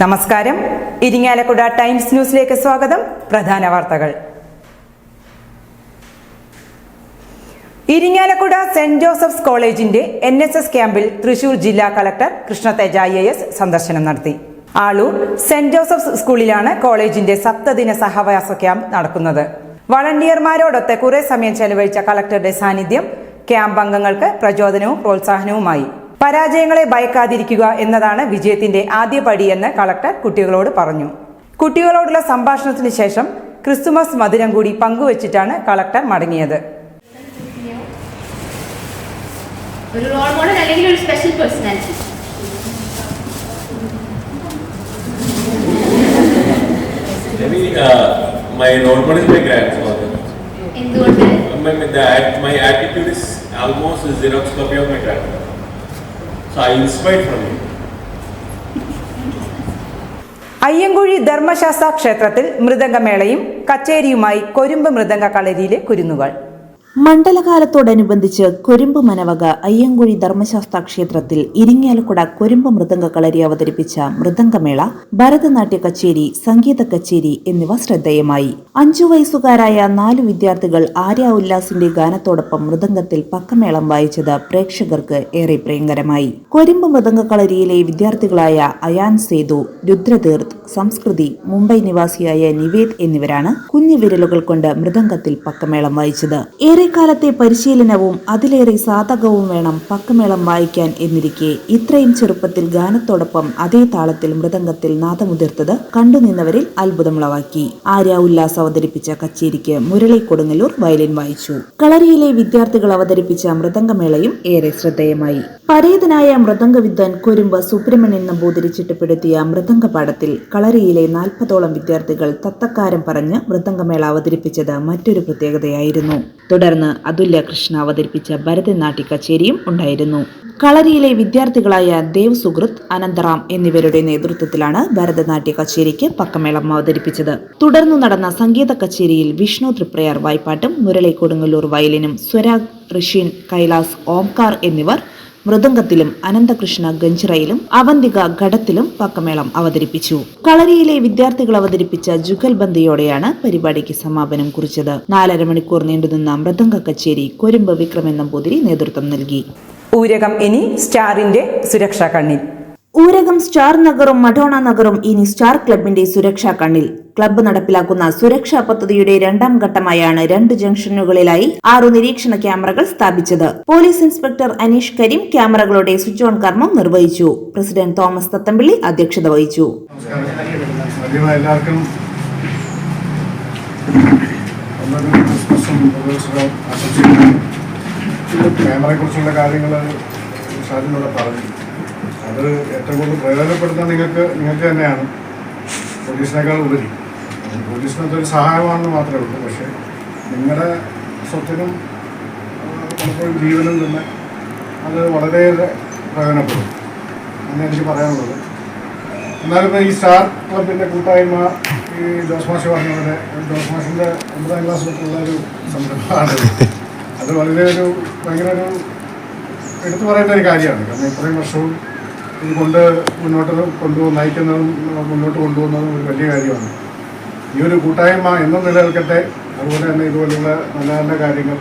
നമസ്കാരം. ഇരിങ്ങാലക്കുട ടൈംസ് ന്യൂസിലേക്ക് സ്വാഗതം. പ്രധാന വാർത്തകൾ. ഇരിങ്ങാലക്കുട സെന്റ് ജോസഫ്സ് കോളേജിന്റെ എൻ എസ് എസ് ക്യാമ്പിൽ തൃശൂർ ജില്ലാ collector Krishnateja I A S സന്ദർശനം നടത്തി. ആളൂർ സെന്റ് ജോസഫ്സ് സ്കൂളിലാണ് കോളേജിന്റെ സപ്തദിന സഹവാസ ക്യാമ്പ് നടക്കുന്നത്. വളണ്ടിയർമാരോടൊത്ത് കുറെ സമയം ചെലവഴിച്ച കളക്ടറുടെ സാന്നിധ്യം ക്യാമ്പ് അംഗങ്ങൾക്ക് പ്രചോദനവും പ്രോത്സാഹനവുമായി. പരാജയങ്ങളെ ഭയക്കാതിരിക്കുക എന്നതാണ് വിജയത്തിന്റെ ആദ്യ പടിയെന്ന് കളക്ടർ കുട്ടികളോട് പറഞ്ഞു കുട്ടികളോടുള്ള സംഭാഷണത്തിന് ശേഷം ക്രിസ്തുമസ് മധുരം കൂടി പങ്കുവച്ചിട്ടാണ് കളക്ടർ മടങ്ങിയത് ഒരു റോൾ മോഡൽ അല്ലെങ്കിൽ ഒരു special personality uh, my role model is my grandfather. എന്തുകൊണ്ട് My, my, the, my attitude is almost a Xerox copy of my grandfather. Ayyankuzhi Dharmasastra ക്ഷേത്രത്തിൽ മൃദംഗമേളയും കച്ചേരിയുമായി കൊരുമ്പ് മൃദംഗ കളരിയിലെ കുരുന്നുകൾ. മണ്ഡലകാലത്തോടനുബന്ധിച്ച് കൊരുമ്പ് മനവക അയ്യങ്കുഴി ധർമ്മശാസ്ത്ര ക്ഷേത്രത്തിൽ ഇരിങ്ങാലക്കുട കൊരുമ്പ് മൃദംഗ കളരി അവതരിപ്പിച്ച മൃദംഗമേള ഭരതനാട്യ കച്ചേരി സംഗീത കച്ചേരി എന്നിവ ശ്രദ്ധേയമായി. അഞ്ചു വയസ്സുകാരായ നാലു വിദ്യാർത്ഥികൾ ആര്യ ഉല്ലാസിന്റെ ഗാനത്തോടൊപ്പം മൃദംഗത്തിൽ പക്കമേളം വായിച്ചത് പ്രേക്ഷകർക്ക് ഏറെ പ്രിയങ്കരമായി. കൊരുമ്പ് മൃദംഗ കളരിയിലെ വിദ്യാർത്ഥികളായ അയാൻ സേതു രുദ്രതീർത്ത് സംസ്കൃതി മുംബൈ നിവാസിയായ നിവേദ് എന്നിവരാണ് കുഞ്ഞു വിരലുകൾ കൊണ്ട് മൃദംഗത്തിൽ പക്കമേളം വായിച്ചത്. ഏറെക്കാലത്തെ പരിശീലനവും അതിലേറെ സാധകവും വേണം പക്കമേളം വായിക്കാൻ എന്നിരിക്കെ. ഇത്രയും ചെറുപ്പത്തിൽ ഗാനത്തോടൊപ്പം അതേ താളത്തിൽ മൃദംഗത്തിൽ നാദമുതിർത്തത് കണ്ടുനിന്നവരിൽ അത്ഭുതമുളവാക്കി. ആര്യ ഉല്ലാസ് അവതരിപ്പിച്ച കച്ചേരിക്ക് മുരളി കൊടുങ്ങല്ലൂർ വയലിൻ വായിച്ചു. കളരിയിലെ വിദ്യാർത്ഥികൾ അവതരിപ്പിച്ച മൃദംഗമേളയും ഏറെ ശ്രദ്ധേയമായി. പരേതനായ മൃദംഗ വിദ്വാൻ കുരുമ്പ് സുബ്രഹ്മണ്യൻ നമ്പൂതിരി ചിട്ടപ്പെടുത്തിയ മൃദംഗ പാഠത്തിൽ കളരിയിലെ നാൽപ്പതോളം വിദ്യാർത്ഥികൾ തത്തക്കാരം പറഞ്ഞ് മൃദംഗമേള അവതരിപ്പിച്ചത് മറ്റൊരു പ്രത്യേകതയായിരുന്നു. തുടർന്ന് അതുല്യ കൃഷ്ണ അവതരിപ്പിച്ച ഭരതനാട്യ കച്ചേരിയും ഉണ്ടായിരുന്നു. കളരിയിലെ വിദ്യാർത്ഥികളായ ദേവ് സുഹൃത്ത് അനന്തറാം എന്നിവരുടെ നേതൃത്വത്തിലാണ് ഭരതനാട്യ കച്ചേരിക്ക് പക്കമേളം അവതരിപ്പിച്ചത്. തുടർന്ന് നടന്ന സംഗീത കച്ചേരിയിൽ വിഷ്ണു തൃപ്രയാർ വായ്പാട്ടും മുരളി കൊടുങ്ങല്ലൂർ വയലിനും സ്വരാഗ് ഋഷീൻ കൈലാസ് ഓംകാർ എന്നിവർ മൃദംഗത്തിലും അനന്തകൃഷ്ണ ഗഞ്ചിറയിലും അവന്തിക ഘടത്തിലും പക്കമേളം അവതരിപ്പിച്ചു. കളരിയിലെ വിദ്യാർത്ഥികൾ അവതരിപ്പിച്ച ജുഗൽബന്ദിയോടെയാണ് പരിപാടിക്ക് സമാപനം കുറിച്ചത്. നാലര മണിക്കൂർ നീണ്ടുനിന്ന മൃദംഗ കച്ചേരി കൊരുമ്പ് എന്ന നമ്പൂതിരി നേതൃത്വം നൽകി. ഊരകം ഇനി സ്റ്റാറിന്റെ സുരക്ഷാ കണ്ണിൽ. ഊരകം സ്റ്റാർ നഗറും മഡോണ നഗറും ഇനി സ്റ്റാർ ക്ലബിന്റെ സുരക്ഷാ കണ്ണിൽ. ക്ലബ്ബ് നടപ്പിലാക്കുന്ന സുരക്ഷാ പദ്ധതിയുടെ രണ്ടാം ഘട്ടമായാണ് രണ്ട് ജംഗ്ഷനുകളിലായി ആറു നിരീക്ഷണ ക്യാമറകൾ സ്ഥാപിച്ചത്. പോലീസ് ഇൻസ്പെക്ടർ അനീഷ് കരീം ക്യാമറകളുടെ സ്വിച്ച് ഓൺ കർമ്മം നിർവഹിച്ചു. പ്രസിഡന്റ് തോമസ് തത്തമ്പിള്ളി അധ്യക്ഷത വഹിച്ചു. ക്യാമറയെക്കുറിച്ചുള്ള കാര്യങ്ങൾ ഷാജിനോട് പറഞ്ഞു. അത് ഏറ്റവും കൂടുതൽ പ്രയോജനപ്പെടുത്താൻ നിങ്ങൾക്ക് നിങ്ങൾക്ക് തന്നെയാണ്. പോലീസിനേക്കാൾ ഉപരി. പോലീസിനകത്തൊരു സഹായമാണെന്ന് മാത്രമേ ഉള്ളൂ. പക്ഷേ നിങ്ങളുടെ സ്വത്തിനും പലപ്പോഴും ജീവനും തന്നെ അത് വളരെയേറെ പ്രയോജനപ്പെടും. അങ്ങനെ എനിക്ക് പറയാനുള്ളത്. എന്നാലും ഇപ്പോൾ ഈ സ്റ്റാർ ക്ലബിന്റെ കൂട്ടായ്മ ഈ ജോസ് മാഷ് പറഞ്ഞ പോലെ ജോസ് മാഷിന്റെ ഒമ്പതാം ക്ലാസ് തൊട്ടുള്ള ഒരു സംരംഭമാണ് അത്. വളരെ ഒരു ഭയങ്കര ഒരു എടുത്തു പറയേണ്ട ഒരു കാര്യമാണ്. കാരണം ഇത്രയും വർഷവും ഇത് കൊണ്ട് മുന്നോട്ട് കൊണ്ടുപോകുന്ന നയിക്കുന്നതും മുന്നോട്ട് കൊണ്ടുപോകുന്നതും ഒരു വലിയ കാര്യമാണ്. ഈ ഒരു കൂട്ടായ്മ എന്നും നിലനിൽക്കട്ടെ. അതുപോലെ തന്നെ ഇതുപോലുള്ള നല്ല നല്ല കാര്യങ്ങൾ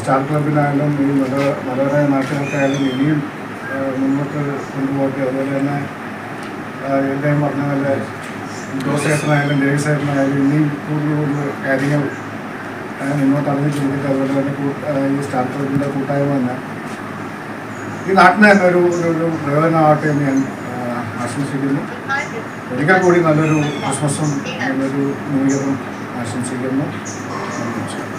സ്റ്റാർ ക്ലബിനായാലും ഈ നല്ല മലയാള നാട്ടുകാർക്കായാലും ഇനിയും മുന്നോട്ട് കൊണ്ടുപോകട്ടെ. അതുപോലെ തന്നെ എല്ലാം പറഞ്ഞ നല്ല ജോസേട്ടനായാലും ജയസേട്ടനായാലും ഇനിയും കൂടുതൽ കൂടുതൽ കാര്യങ്ങൾ മുന്നോട്ട് അറിഞ്ഞു ചിന്തിക്കുക അതുപോലെ തന്നെ ഈ സ്റ്റാർ ക്ലബിന്റെ കൂട്ടായ്മ തന്നെ. ഈ നാട്ടിന് തന്നെ ഒരു ഒരു പ്രയോജനമാകട്ടെ എന്ന് ഞാൻ ആശംസിക്കുന്നു. ഒരിക്കൽ കൂടി നല്ലൊരു ക്രിസ്മസും നല്ലൊരു ന്യൂ ഇയറും. ആശംസിക്കുന്നു.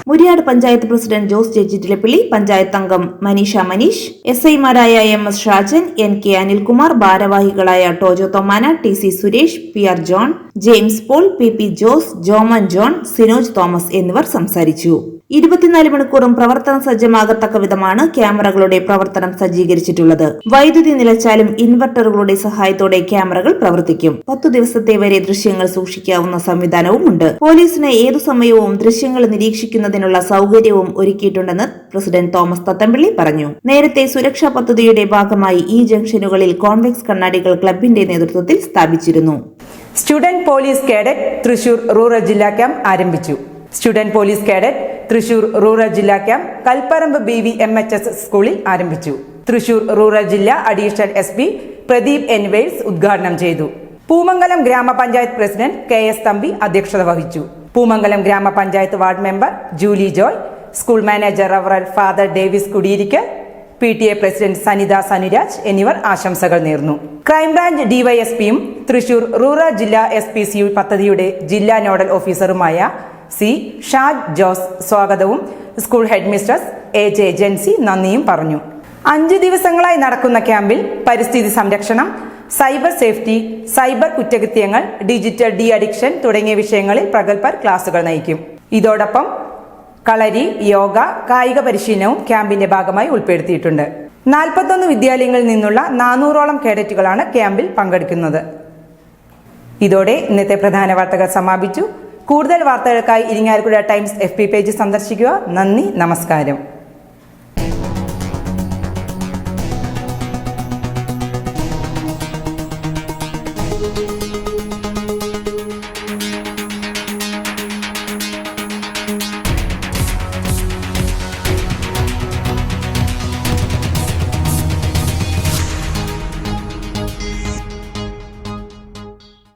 മുരിയാട് പഞ്ചായത്ത് പ്രസിഡന്റ് ജോസ് ജെജിറ്റിലപ്പിള്ളി പഞ്ചായത്ത് അംഗം മനീഷ മനീഷ് എസ് ഐമാരായ M S Shajan N K Anilkumar ഭാരവാഹികളായ Tojo തൊമാന T C Suresh P R John James Paul P P Jose Joman John Sinoj Thomas എന്നിവർ സംസാരിച്ചു. ഇരുപത്തിനാല് മണിക്കൂറും പ്രവർത്തന സജ്ജമാകത്തക്ക വിധമാണ് ക്യാമറകളുടെ പ്രവർത്തനം സജ്ജീകരിച്ചിട്ടുള്ളത്. വൈദ്യുതി നിലച്ചാലും ഇൻവെർട്ടറുകളുടെ സഹായത്തോടെ ക്യാമറകൾ പ്രവർത്തിക്കും. പത്തു ദിവസത്തെ വരെ ദൃശ്യങ്ങൾ സൂക്ഷിക്കാവുന്ന സംവിധാനവും ഉണ്ട് പോലീസിന് ഏതു സമയവും ദൃശ്യങ്ങൾ നിരീക്ഷിക്കുന്നതിനുള്ള സൗകര്യവും ഒരുക്കിയിട്ടുണ്ടെന്ന് പ്രസിഡന്റ് തോമസ് തത്തമ്പിള്ളി പറഞ്ഞു. നേരത്തെ സുരക്ഷാ പദ്ധതിയുടെ ഭാഗമായി ഈ ജംഗ്ഷനുകളിൽ കോൺവെക്സ് കണ്ണാടികൾ ക്ലബിന്റെ നേതൃത്വത്തിൽ സ്ഥാപിച്ചിരുന്നു. Student police cadet Thrissur rural ജില്ലാ ക്യാമ്പ് ആരംഭിച്ചു. Student police cadet Thrissur rural ജില്ലാ camp Kalparamb B V M H S സ്കൂളിൽ ആരംഭിച്ചു. തൃശൂർ റൂറൽ ജില്ലാ അഡീഷണൽ എസ് പി പ്രദീപ് എൻവേൽസ് ഉദ്ഘാടനം ചെയ്തു. പൂമംഗലം ഗ്രാമപഞ്ചായത്ത് പ്രസിഡന്റ് കെ എസ് തമ്പി അധ്യക്ഷത വഹിച്ചു. പൂമംഗലം ഗ്രാമപഞ്ചായത്ത് ward member Julie Joy school manager റവറൽ father Davis Kudiyirikkal P T A president Sanitha Sanuraj എന്നിവർ ആശംസകൾ നേർന്നു. ക്രൈംബ്രാഞ്ച് ഡിവൈഎസ്പിയും തൃശൂർ റൂറൽ ജില്ലാ എസ് പി സി പദ്ധതിയുടെ ജില്ലാ നോഡൽ ഓഫീസറുമായ സി ഷാജ് ജോസ് സ്വാഗതവും school headmistress A J Jency നന്ദിയും പറഞ്ഞു. അഞ്ചു ദിവസങ്ങളായി നടക്കുന്ന ക്യാമ്പിൽ പരിസ്ഥിതി സംരക്ഷണം സൈബർ സേഫ്റ്റി സൈബർ കുറ്റകൃത്യങ്ങൾ ഡിജിറ്റൽ ഡി അഡിക്ഷൻ തുടങ്ങിയ വിഷയങ്ങളിൽ പ്രഗത്ഭർ ക്ലാസുകൾ നയിക്കും. ഇതോടൊപ്പം കളരി യോഗ കായിക പരിശീലനവും ക്യാമ്പിന്റെ ഭാഗമായി ഉൾപ്പെടുത്തിയിട്ടുണ്ട്. നാൽപ്പത്തൊന്ന് വിദ്യാലയങ്ങളിൽ നിന്നുള്ള നാനൂറോളം കേഡറ്റുകളാണ് ക്യാമ്പിൽ പങ്കെടുക്കുന്നത്. ഇതോടെ ഇന്നത്തെ പ്രധാന വാർത്തകൾ സമാപിച്ചു. കൂടുതൽ വാർത്തകൾക്കായി ഇരിങ്ങാലക്കുട ടൈംസ് എഫ് പേജ് സന്ദർശിക്കുക. നന്ദി നമസ്കാരം.